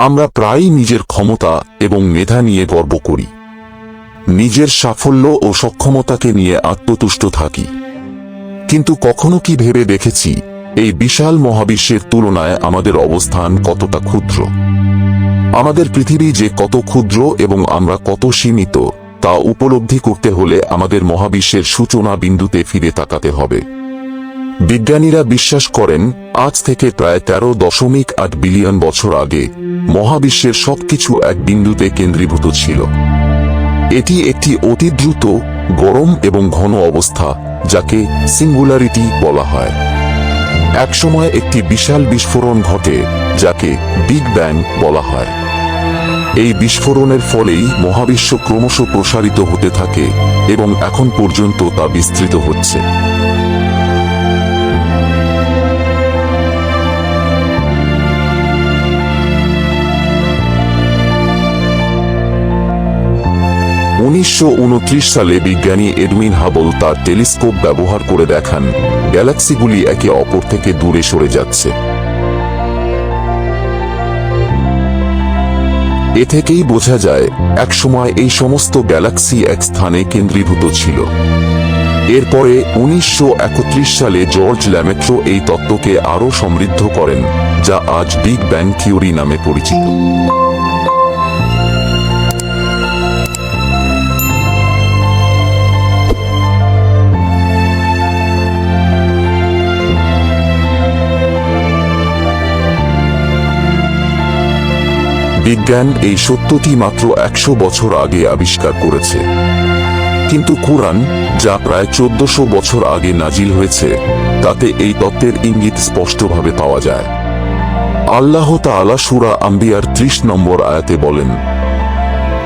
আমরা প্রায়ই নিজের ক্ষমতা এবং মেধা নিয়ে গর্ব করি। নিজের সাফল্য ও সক্ষমতাকে নিয়ে আত্মতুষ্ট থাকি। কিন্তু কখনো কি ভেবে দেখেছি, এই বিশাল মহাবিশ্বের তুলনায় আমাদের অবস্থান কতটা ক্ষুদ্র? আমাদের পৃথিবী যে কত ক্ষুদ্র এবং আমরা কত সীমিত, তা উপলব্ধি করতে হলে আমাদের মহাবিশ্বের সূচনা বিন্দুতে ফিরে তাকাতে হবে। বিজ্ঞানীরা বিশ্বাস করেন, আজ থেকে প্রায় তেরো দশমিক আট বিলিয়ন বছর আগে মহাবিশ্বের সবকিছু এক বিন্দুতে কেন্দ্রীভূত ছিল। এটি একটি অতি দ্রুত, গরম এবং ঘন অবস্থা, যাকে সিঙ্গুলারিটি বলা হয়। একসময় একটি বিশাল বিস্ফোরণ ঘটে, যাকে বিগ ব্যাং বলা হয়। এই বিস্ফোরণের ফলেই মহাবিশ্ব ক্রমশ প্রসারিত হতে থাকে এবং এখন পর্যন্ত তা বিস্তৃত হচ্ছে। উনিশশো উনত্রিশ সালে বিজ্ঞানী এডমিন হাবল তার টেলিস্কোপ ব্যবহার করে দেখান, গ্যালাক্সিগুলি একে অপর থেকে দূরে সরে যাচ্ছে। এ থেকেই বোঝা যায়, একসময় এই সমস্ত গ্যালাক্সি এক স্থানে কেন্দ্রীভূত ছিল। এরপরে উনিশশো একত্রিশ সালে জর্জ ল্যামেট্রো এই তত্ত্বকে আরও সমৃদ্ধ করেন, যা আজ বিগ ব্যাং থিওরি নামে পরিচিত। বিজ্ঞান এই সত্যটি মাত্র একশো বছর আগে আবিষ্কার করেছে। কিন্তু কুরআন, যা প্রায় চোদ্দশো বছর আগে নাজিল হয়েছে, তাতে এই তত্ত্বের ইঙ্গিত স্পষ্টভাবে পাওয়া যায়। আল্লাহ তাআলা সুরা আম্বিয়ার ত্রিশ নম্বর আয়াতে বলেন,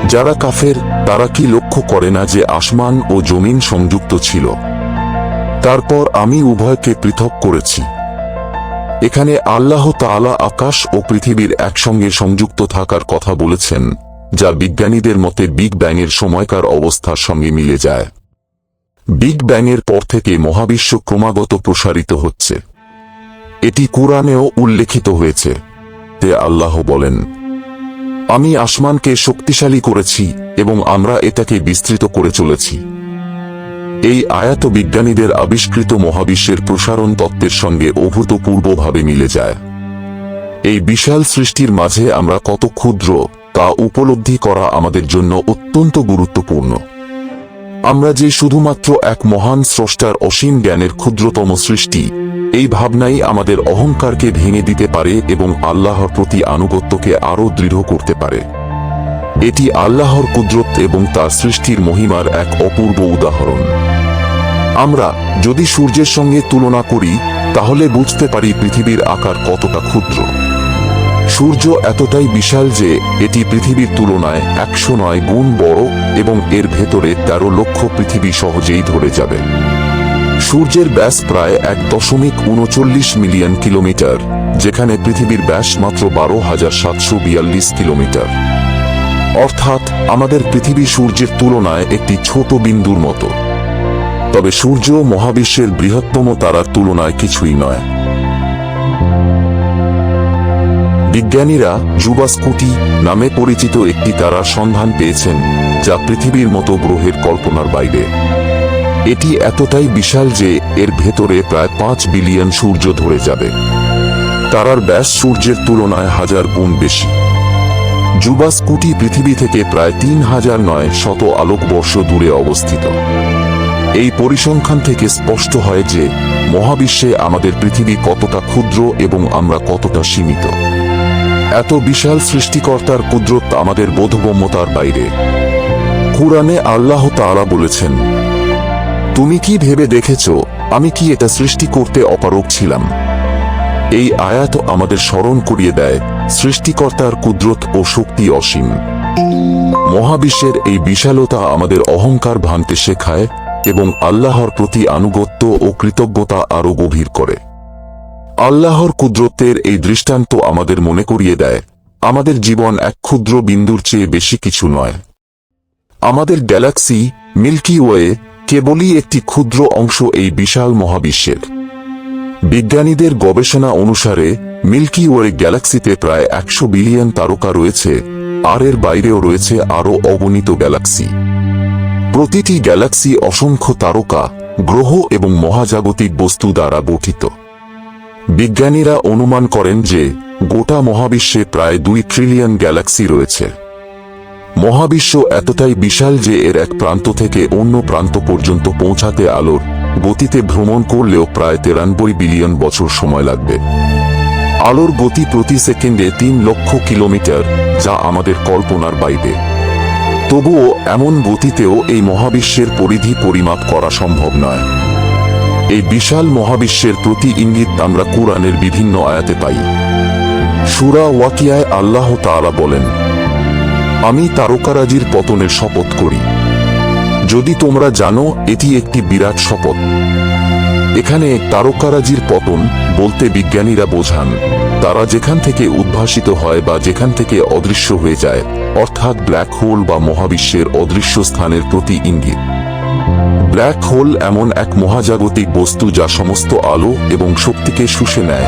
যারা কাফের, তারা কি লক্ষ্য করে না যে আসমান ও জমিন সংযুক্ত ছিল? তারপর আমি উভয়কে পৃথক করেছি। এখানে আল্লাহ তাআলা আকাশ ও পৃথিবীর একসঙ্গে সংযুক্ত থাকার কথা বলেছেন, যা বিজ্ঞানীদের মতে বিগ ব্যাংয়ের সময়কার অবস্থার সঙ্গে মিলে যায়। বিগ ব্যাংয়ের পর থেকে মহাবিশ্ব ক্রমাগত প্রসারিত হচ্ছে। এটি কোরআনেও উল্লেখিত হয়েছে, তে আল্লাহ বলেন, আমি আসমানকে শক্তিশালী করেছি এবং আমরা এটাকে বিস্তৃত করে চলেছি। এই আয়াত বিজ্ঞানীদের আবিষ্কৃত মহাবিশ্বের প্রসারণ তত্ত্বের সঙ্গে অভূতপূর্বভাবে মিলে যায়। এই বিশাল সৃষ্টির মাঝে আমরা কত ক্ষুদ্র তা উপলব্ধি করা আমাদের জন্য অত্যন্ত গুরুত্বপূর্ণ। আমরা যে শুধুমাত্র এক মহান স্রষ্টার অসীম জ্ঞানের ক্ষুদ্রতম সৃষ্টি, এই ভাবনাই আমাদের অহংকারকে ভেঙে দিতে পারে এবং আল্লাহর প্রতি আনুগত্যকে আরও দৃঢ় করতে পারে। এটি আল্লাহর কুদরত এবং তার সৃষ্টির মহিমার এক অপূর্ব উদাহরণ। আমরা যদি সূর্যের সঙ্গে তুলনা করি, তাহলে বুঝতে পারি পৃথিবীর আকার কতটা ক্ষুদ্র। সূর্য এতটাই বিশাল যে এটি পৃথিবীর তুলনায় একশো নয় গুণ বড় এবং এর ভেতরে তেরো লক্ষ পৃথিবী সহজেই ধরে যাবে। সূর্যের ব্যাস প্রায় এক দশমিক উনচল্লিশ মিলিয়ন কিলোমিটার, যেখানে পৃথিবীর ব্যাস মাত্র বারো হাজার সাতশো বিয়াল্লিশ কিলোমিটার। অর্থাৎ আমাদের পৃথিবী সূর্যের তুলনায় একটি ছোট বিন্দুর মতো। তবে সূর্য মহাবিশ্বের বৃহত্তম তারার তুলনায় কিছুই নয়। বিজ্ঞানীরা জুবাস্কুটি নামে পরিচিত একটি তারার সন্ধান পেয়েছেন, যা পৃথিবীর মতো গ্রহের কল্পনার বাইরে। এটি এতটাই বিশাল যে এর ভেতরে প্রায় পাঁচ বিলিয়ন সূর্য ধরে যাবে। তারার ব্যাস সূর্যের তুলনায় হাজার গুণ বেশি। জুবাস্কুটি পৃথিবী থেকে প্রায় তিন হাজার নয় শত আলোকবর্ষ দূরে অবস্থিত। এই পরিসংখ্যান থেকে স্পষ্ট হয় যে, মহাবিশ্বে আমাদের পৃথিবী কতটা ক্ষুদ্র এবং আমরা কতটা সীমিত। এত বিশাল সৃষ্টিকর্তার কুদরত আমাদের বোধগম্যতার বাইরে। কুরআনে আল্লাহ তাআলা বলেছেন, তুমি কি ভেবে দেখেছ, আমি কি এটা সৃষ্টি করতে অপারগ ছিলাম? এই আয়াত আমাদের স্মরণ করিয়ে দেয় সৃষ্টিকর্তার কুদরত ও শক্তি অসীম। মহাবিশ্বের এই বিশালতা আমাদের অহংকার ভাঙতে শেখায় এবং আল্লাহর প্রতি আনুগত্য ও কৃতজ্ঞতা আরও গভীর করে। আল্লাহর কুদরতের এই দৃষ্টান্ত আমাদের মনে করিয়ে দেয়, আমাদের জীবন এক ক্ষুদ্র বিন্দুর চেয়ে বেশি কিছু নয়। আমাদের গ্যালাক্সি, মিল্কি ওয়ে কেবলই একটি ক্ষুদ্র অংশ এই বিশাল মহাবিশ্বের। বিজ্ঞানীদের গবেষণা অনুসারে মিল্কি ওয়ে গ্যালাক্সিতে প্রায় একশো বিলিয়ন তারকা রয়েছে, আর এর বাইরেও রয়েছে আরও অগণিত গ্যালাক্সি। প্রতিটি গ্যালাক্সি অসংখ্য তারকা, গ্রহ এবং মহাজাগতিক বস্তু দ্বারা গঠিত। বিজ্ঞানীরা অনুমান করেন যে গোটা মহাবিশ্বে প্রায় দুই ট্রিলিয়ন গ্যালাক্সি রয়েছে। মহাবিশ্ব এতটাই বিশাল যে এর এক প্রান্ত থেকে অন্য প্রান্ত পর্যন্ত পৌঁছাতে আলোর গতিতে ভ্রমণ করলেও প্রায় তেরানব্বই বিলিয়ন বছর সময় লাগবে। আলোর গতি প্রতি সেকেন্ডে তিন লক্ষ কিলোমিটার, যা আমাদের কল্পনার বাইরে। তবুও এমন গতিতেও এই মহাবিশ্বের পরিধি পরিমাপ করা সম্ভব নয়। এই বিশাল মহাবিশ্বের প্রতি ইঙ্গিত আমরা কোরআনের বিভিন্ন আয়াতে পাই। সুরা ওয়াকিয়ায় আল্লাহ তাআলা বলেন, আমি তারকারাজির পতনের শপথ করি। যদি তোমরা জানো, এটি একটি বিরাট শপথ। এখানে তারকারাজির পতন বলতে বিজ্ঞানীরা বোঝান, তারা যেখান থেকে উদ্ভাসিত হয় বা যেখান থেকে অদৃশ্য হয়ে যায়, অর্থাৎ ব্ল্যাক হোল বা মহাবিশ্বের অদৃশ্য স্থানের প্রতি ইঙ্গিত। ব্ল্যাক হোল এমন এক মহাজাগতিক বস্তু যা সমস্ত আলো এবং শক্তিকে শুষে নেয়,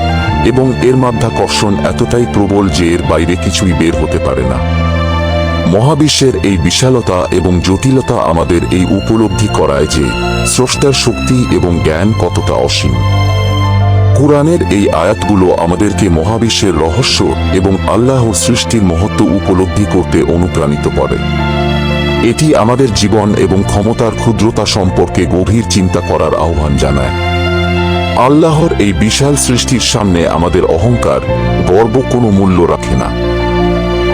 এবং এর মাধ্যাকর্ষণ এতটাই প্রবল যে এর বাইরে কিছুই বের হতে পারে না। মহাবিশ্বের এই বিশালতা এবং জটিলতা আমাদের এই উপলব্ধি করায় যে স্রষ্টার শক্তি এবং জ্ঞান কতটা অসীম। কোরআনের এই আয়াতগুলো আমাদেরকে মহাবিশ্বের রহস্য এবং আল্লাহর সৃষ্টির মহত্ব উপলব্ধি করতে অনুপ্রাণিত করে। এটি আমাদের জীবন এবং ক্ষমতার ক্ষুদ্রতা সম্পর্কে গভীর চিন্তা করার আহ্বান জানায়। আল্লাহর এই বিশাল সৃষ্টির সামনে আমাদের অহংকার গর্ব কোনো মূল্য রাখে না।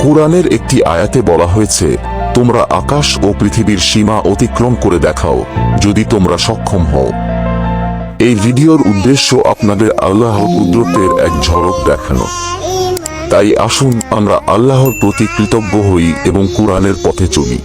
কোরআনের একটি আয়াতে বলা হয়েছে, তোমরা আকাশ ও পৃথিবীর সীমা অতিক্রম করে দেখাও, যদি তোমরা সক্ষম হও। এই ভিডিওর উদ্দেশ্য আপনাদের আল্লাহর কুদরতের এক ঝলক দেখানো। তাই আসুন আমরা আল্লাহর প্রতি কৃতজ্ঞ হই এবং কোরআনের পথে চলি।